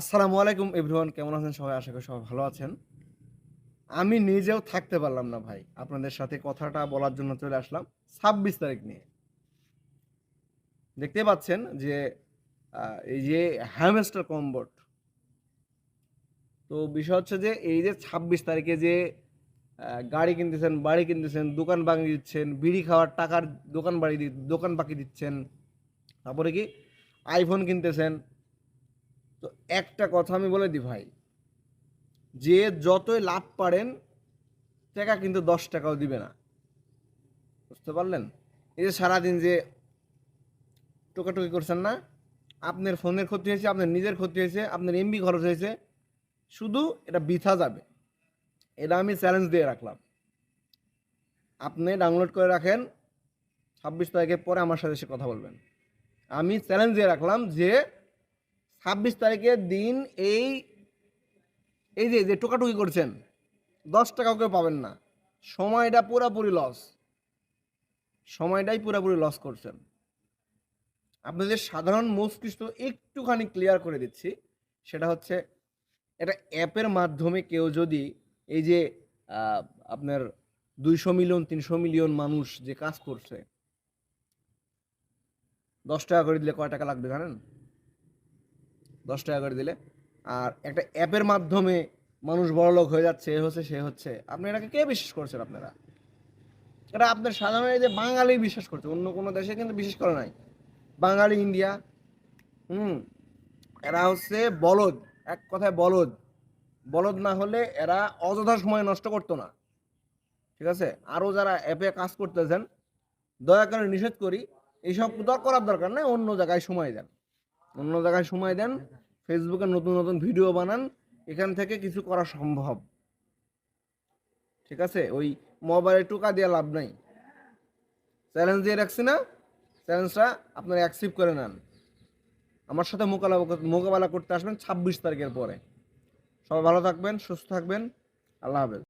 আসসালামু আলাইকুম এভরিওয়ান, কেমন আছেন সবাই? আশা করি সবাই ভালো আছেন। আমি নিজেও থাকতে পারলাম না ভাই। আপনাদের সাথে কথাটা বলার জন্য চলে আসলাম ছাব্বিশ তারিখ নিয়ে। দেখতে পাচ্ছেন যে এই যে হ্যামস্টার কম্বোর্ড তো বিষয় হচ্ছে যে, এই যে ছাব্বিশ তারিখে যে গাড়ি কিনতেছেন, বাড়ি কিনতেছেন, দোকান বাকি দিচ্ছেন, বিড়ি খাওয়ার টাকার দোকান বাড়ি দোকান বাকি দিচ্ছেন, তারপরে কি আইফোন কিনতেছেন তো একটা কথা আমি বলে দিই ভাই, যে যতই লাভ পারেন, টাকা কিন্তু দশ টাকাও দিবে না। বুঝতে পারলেন? এই যে সারাদিন যে টোকাটুকি করছেন না, আপনার ফোনের ক্ষতি হয়েছে, আপনার নিজের ক্ষতি হয়েছে, আপনার এমবি খরচ হয়েছে, শুধু এটা বৃথা যাবে। এটা আমি চ্যালেঞ্জ দিয়ে রাখলাম। আপনি ডাউনলোড করে রাখেন, ছাব্বিশ তারিখের পরে আমার সাথে এসে কথা বলবেন। আমি চ্যালেঞ্জ দিয়ে রাখলাম যে ছাব্বিশ তারিখের দিন এই এই যে যে টোকাটুকি করছেন, দশ টাকাও কেউ পাবেন না। সময়টা পুরোপুরি লস সময়টাই পুরোপুরি লস করছেন। আপনাদের সাধারণ মস্তিষ্ক একটুখানি ক্লিয়ার করে দিচ্ছি। সেটা হচ্ছে একটা অ্যাপের মাধ্যমে কেউ যদি এই যে আপনার দুইশো মিলিয়ন তিনশো মিলিয়ন মানুষ যে কাজ করছে, দশ টাকা করে দিলে কয় টাকা লাগবে জানেন? দশ টাকা করে দিলে। আর একটা অ্যাপের মাধ্যমে মানুষ বড়লোক হয়ে যাচ্ছে, এ হচ্ছে, সে হচ্ছে। আপনি এটাকে কে বিশ্বাস করছেন আপনারা? এটা আপনার সাধারণ এই যে বাঙালি বিশ্বাস করছে, অন্য কোনো দেশে কিন্তু বিশ্বাস করে নাই। বাঙালি ইন্ডিয়া, হুম, এরা হচ্ছে বলদ, এক কথায় বলদ। বলদ না হলে এরা অযথা সময় নষ্ট করতো না। ঠিক আছে? আরও যারা অ্যাপে কাজ করতেছেন, দয়া করে নিষেধ করি, এইসব দর করার দরকার নেই, অন্য জায়গায় সময় দেন। অন্য জায়গায় সময় দেন ফেসবুকে নতুন নতুন ভিডিও বানান, এখান থেকে কিছু করা সম্ভব। ঠিক আছে? ওই মোবাইলে টোকা দিয়ে লাভ নাই। চ্যালেঞ্জ দিয়ে রাখছি না। চ্যালেঞ্জটা আপনারা অ্যাকসেপ্ট করে নেন। আমার সাথে মোকাবেলা মোকাবেলা করতে আসবেন ছাব্বিশ তারিখের পরে। সবাই ভালো থাকবেন, সুস্থ থাকবেন। আল্লাহ হাফেজ।